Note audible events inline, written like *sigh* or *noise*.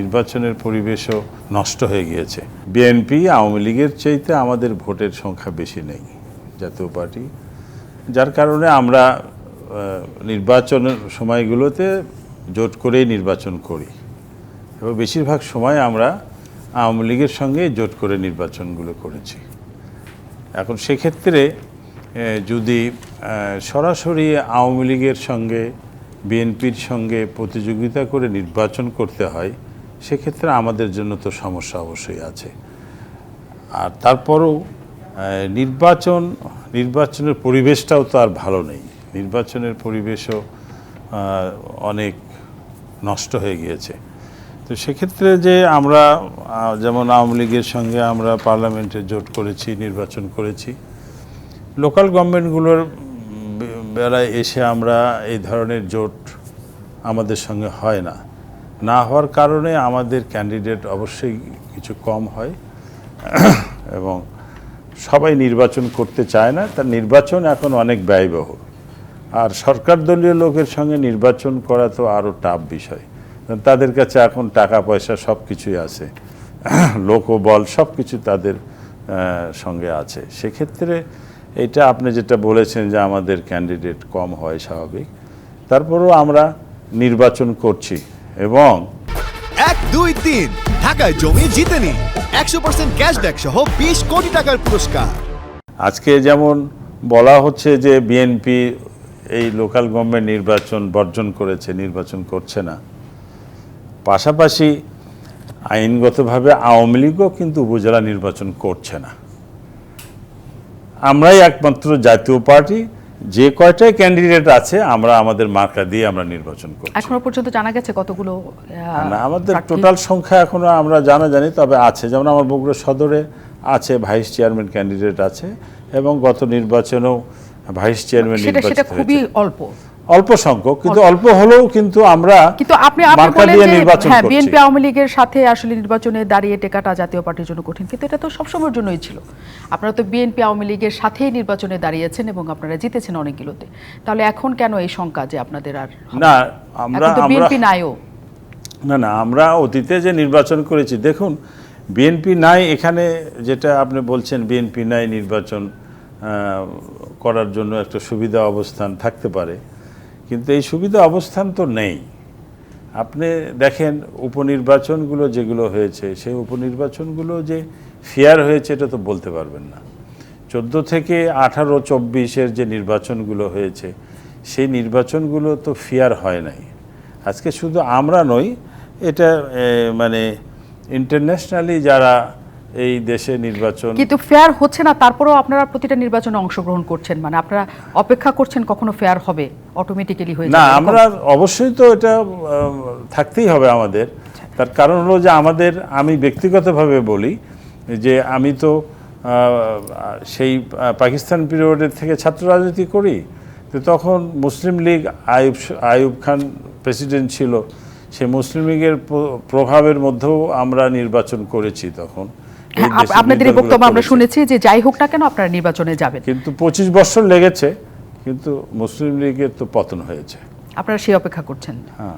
নির্বাচনের পরিবেশও নষ্ট হয়ে গিয়েছে। বিএনপি আওয়ামী লীগের চাইতে আমাদের ভোটের সংখ্যা বেশি নেই জাতীয় পার্টি। যার কারণে আমরা নির্বাচনের সময়গুলোতে জোট করেই নির্বাচন করি। এবং বেশিরভাগ সময় আমরা আওয়ামী লীগের সঙ্গে জোট করে নির্বাচনগুলো করেছি। এখন সেক্ষেত্রে যদি সরাসরি আওয়ামী লীগের সঙ্গে বিএনপির সঙ্গে প্রতিযোগিতা করে নির্বাচন করতে হয় সেক্ষেত্রে আমাদের জন্য তো সমস্যা অবশ্যই আছে। আর তারপরেও নির্বাচন, নির্বাচনের পরিবেশটাও তো আর ভালো নেই। নির্বাচনের পরিবেশও অনেক নষ্ট হয়ে গিয়েছে। তো সেক্ষেত্রে যে আমরা যেমন আওয়ামী লীগের সঙ্গে আমরা পার্লামেন্টে জোট করেছি, নির্বাচন করেছি, লোকাল গভর্নমেন্টগুলোর বেলায় এসে আমরা এই ধরনের জোট আমাদের সঙ্গে হয় না। না হওয়ার কারণে আমাদের ক্যান্ডিডেট অবশ্যই কিছু কম হয়। *clears throat* এবং সবাই নির্বাচন করতে চায় না, তার নির্বাচন এখন অনেক ব্যয়বহুল। আর সরকার দলীয় লোকের সঙ্গে নির্বাচন করা তো আরও টাফ বিষয়। তাদের কাছে এখন টাকা, পয়সা সব কিছুই আছে। *clears throat* লোকবল সব কিছু তাদের সঙ্গে আছে। সেক্ষেত্রে এটা আপনি যেটা বলেছেন যে আমাদের ক্যান্ডিডেট কম হয় স্বাভাবিক। তারপরেও আমরা নির্বাচন করছি। এবং এক দুই তিন। ঢাকায় জমি জিতে নিন। একশো পার্সেন্ট ক্যাশব্যাক সহ বিশ কোটি টাকার পুরস্কার। আজকে যেমন বলা হচ্ছে যে বিএনপি এই লোকাল গভর্নমেন্ট নির্বাচন বর্জন করেছে নির্বাচন করছে না। পাশাপাশি আইনগতভাবে আওয়ামী লীগও কিন্তু উপজেলা নির্বাচন করছে না। আমরাই একমাত্র জাতীয় পার্টি যে কয়টাই ক্যান্ডিডেট আছে আমরা আমাদের মার্কা দিয়ে আমরা নির্বাচন করছি। এখনও পর্যন্ত জানা গেছে কতগুলো না আমাদের টোটাল সংখ্যা এখনও আমরা জানা জানি তবে আছে। যেমন আমার বগুড়া সদরে আছে ভাইস চেয়ারম্যান ক্যান্ডিডেট আছে এবং গত নির্বাচনেও ভাইস চেয়ারম্যান সেটা সেটা নির্বাচিত খুবই অল্প। অল্প সংখ্যক কিন্তু অল্প। হলেও কিন্তু আমরা কিন্তু আপনি আপনি বলেন যে নির্বাচন হ্যাঁ বিএনপি আওয়ামী লীগের সাথে আসলে নির্বাচনে দাঁড়িয়ে টেকাটা জাতীয় পার্টির জন্য কঠিন কিন্তু এটা তো সবসময়ের জন্যই ছিল। আপনারা তো বিএনপি আওয়ামী লীগের সাথেই নির্বাচনে দাঁড়িয়েছেন এবং আপনারা জিতেছেন অনেকগুলোতে। তাহলে এখন কেন এই শঙ্কা যে আপনাদের আর না? আমরা বিএনপি নাইও। না না আমরা অতীতে যে নির্বাচন করেছি দেখুন বিএনপি নাই এখানে যেটা আপনি বলছেন বিএনপি নাই নির্বাচন আহ, করার জন্য একটা সুবিধা অবস্থান থাকতে পারে। কিন্তু এই সুবিধা অবস্থান তো নেই। আপনি দেখেন উপনির্বাচনগুলো যেগুলো হয়েছে, সেই উপনির্বাচনগুলো যে ফেয়ার হয়েছে এটা তো বলতে পারবেন না। চোদ্দ থেকে আঠারো চব্বিশের যে নির্বাচনগুলো হয়েছে, সেই নির্বাচনগুলো তো ফেয়ার হয় নাই। আজকে শুধু আমরা নই, এটা মানে ইন্টারন্যাশনালি যারা এই দেশে নির্বাচন কিন্তু ফেয়ার হচ্ছে না তারপরেও আপনারা প্রতিটা নির্বাচনে অংশগ্রহণ করছেন। মানে আপনারা অপেক্ষা করছেন কখনো ফেয়ার হবে অটোমেটিক্যালি হয়ে না আমরা অবশ্যই তো এটা থাকতেই হবে আমাদের। তার কারণ হলো যে আমাদের আমি ব্যক্তিগতভাবে বলি যে আমি তো সেই পাকিস্তান পিরিয়ডের থেকে ছাত্র রাজনীতি করি তো তখন মুসলিম লীগ আয়ুব আইয়ুব খান প্রেসিডেন্ট ছিল। সেই মুসলিম লীগের প্রভাবের মধ্যেও আমরা নির্বাচন করেছি তখন। হ্যাঁ, আপনাদের এই বক্তব্য আমরা শুনেছি যে যাই হোক না কেন আপনারা নির্বাচনে যাবেন। কিন্তু পঁচিশ বছর লেগেছে কিন্তু মুসলিম লীগের তো পতন হয়েছে। আপনারা সেই অপেক্ষা করছেন। হ্যাঁ।